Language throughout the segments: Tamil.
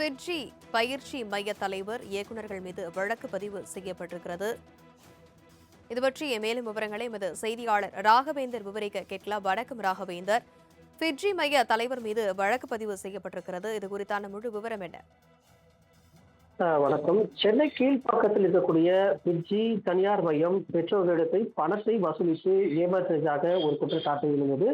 ஃபிட்ஜி பயிற்சி மைய தலைவர் இயக்குநர்கள் மீது வழக்கு பதிவு செய்யப்பட்டிருக்கிறது. இது பற்றிய மேலும் விவரங்களை எமது செய்தியாளர் ராகவேந்தர் விவரிக்க கேட்கலாம். வணக்கம் ராகவேந்தர். ஃபிட்ஜி மைய தலைவர் மீது வழக்கு பதிவு செய்யப்பட்டிருக்கிறது. இது குறித்தான முழு விவரம் என்ன? வணக்கம். சென்னை கீழ்ப்பாக்கத்தில் இருக்கக்கூடிய பிர்ஜி தனியார் மையம் பெற்றோர்களிடத்தை பணத்தை வசூலித்து ஏமாற்றியதாக ஒரு குற்றச்சாட்டு எழுந்தது.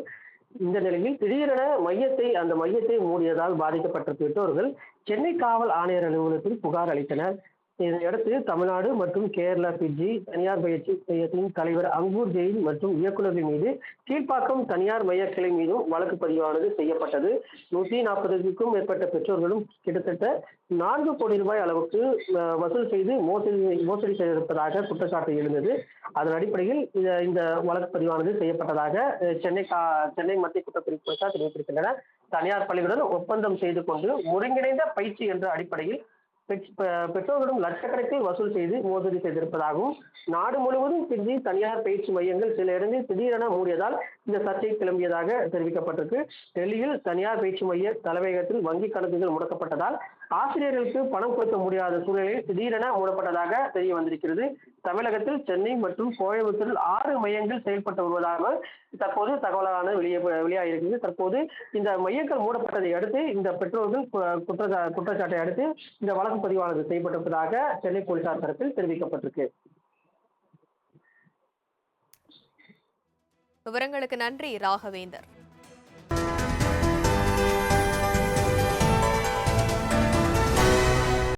இந்த நிலையில் திடீரென மையத்தை அந்த மையத்தை மூடியதால் பாதிக்கப்பட்ட பெற்றோர்கள் சென்னை காவல் ஆணையர் அலுவலகத்தில் புகார் அளித்தனர். இதையடுத்து தமிழ்நாடு மற்றும் கேரளா பிஜி தனியார் பயிற்சி மையத்தின் தலைவர் அங்கூர் ஜெயின் மற்றும் இயக்குநர்கள் மீது கீழ்ப்பாக்கம் தனியார் மைய கிளை மீதும் வழக்கு பதிவானது செய்யப்பட்டது. நூற்றி நாற்பதுக்கும் மேற்பட்ட பெற்றோர்களும் கிட்டத்தட்ட நான்கு கோடி ரூபாய் அளவுக்கு வசூல் செய்து மோசடி மோசடி செய்திருப்பதாக குற்றச்சாட்டு எழுந்தது. அதன் அடிப்படையில் இந்த- இந்த வழக்கு பதிவானது செய்யப்பட்டதாக சென்னை கா சென்னை மத்திய குற்றப்பிரிவு போலீசார் தெரிவித்திருக்கின்றனர். தனியார் பள்ளிகளுடன் ஒப்பந்தம் செய்து கொண்டு ஒருங்கிணைந்த பயிற்சி என்ற அடிப்படையில் பெற்றோர்களிடம் லட்சக்கணக்கில் வசூல் செய்து மோசடி செய்திருப்பதாகவும் நாடு முழுவதும் பிரிஞ்சு தனியார் பயிற்சி மையங்கள் சில இடங்களில் திடீரென மூடியதால் இந்த சர்ச்சை கிளம்பியதாக தெரிவிக்கப்பட்டிருக்கு. டெல்லியில் தனியார் பயிற்சி மைய தலைமையகத்தில் வங்கி கணக்குகள் முடக்கப்பட்டதால் ஆசிரியர்களுக்கு பணம் கொடுக்க முடியாத சூழ்நிலையில் திடீரென மூடப்பட்டதாக தெரிய வந்திருக்கிறது. தமிழகத்தில் சென்னை மற்றும் கோயம்புத்தூரில் ஆறு மையங்கள் செயல்பட்டு வருவதாக தற்போது தகவலான வெளியே வெளியாகிருக்கிறது தற்போது இந்த மையங்கள் மூடப்பட்டதை அடுத்து இந்த பெற்றோர்கள் கு- குற்றச்சா குற்றச்சாட்டை அடுத்து இந்த வழக்கு பதிவானது செய்யப்பட்டிருப்பதாக சென்னை போலீசார் தரப்பில் தெரிவிக்கப்பட்டிருக்கு. விவரங்களுக்கு நன்றி ராகவேந்தர்.